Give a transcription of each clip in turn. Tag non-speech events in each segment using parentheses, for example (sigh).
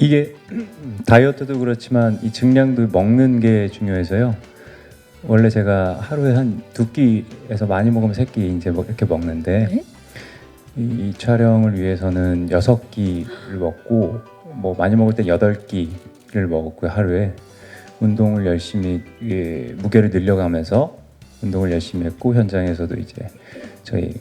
이게 다이어트도 그렇지만 이 증량도 먹는 게 중요해서요. 원래 제가 하루에 한 두 끼에서 많이 먹으면 세 끼 이제 뭐 이렇게 먹는데 네? 이, 이 촬영을 위해서는 여섯 끼를 먹고 뭐 많이 먹을 때 여덟 끼를 먹었고요 하루에 운동을 열심히 예, 무게를 늘려가면서 운동을 열심히 했고 현장에서도 이제 저희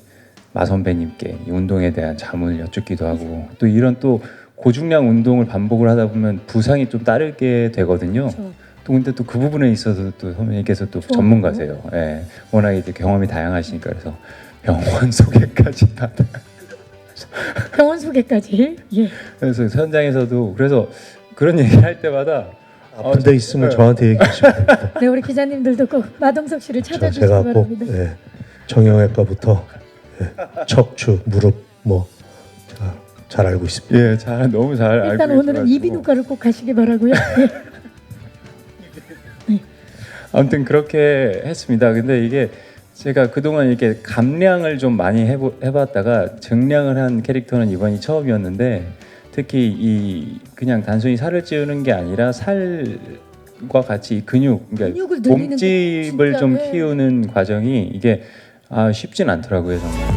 마 선배님께 이 운동에 대한 자문을 여쭙기도 하고 또 이런 또 고중량 운동을 반복을 하다 보면 부상이 좀 따르게 되거든요. 저또 근데 또 그 부분에 있어서 또 선배님께서 또 좋아요. 전문가세요. 예, 워낙 이제 경험이 다양하시니까 그래서 병원 (laughs) 소개까지 다. 병원 소개까지. 예. 그래서 현장에서도 그래서 그런 얘기 할 때마다 아픈 데 있으면 네. 저한테 얘기하시면 됩니다. 네, 우리 기자님들도 꼭 마동석 씨를 저- 찾아주시기 제가 꼭 바랍니다. 예, 정형외과부터 예, 척추, 무릎 뭐 잘 알고 있습니다. 예, 잘 너무 잘 알고 일단 오늘은 계셔가지고. 이비인후과를 꼭 가시기 바라고요. 예. (laughs) 아무튼 그렇게 했습니다. 근데 이게 제가 그동안 이렇게 감량을 좀 많이 해보, 해봤다가 증량을 한 캐릭터는 이번이 처음이었는데 특히 이 그냥 단순히 살을 찌우는 게 아니라 살과 같이 이 근육, 그러니까 근육을 늘리는 게 몸집을 진짜, 좀 네. 키우는 과정이 이게 아 쉽진 않더라고요 정말.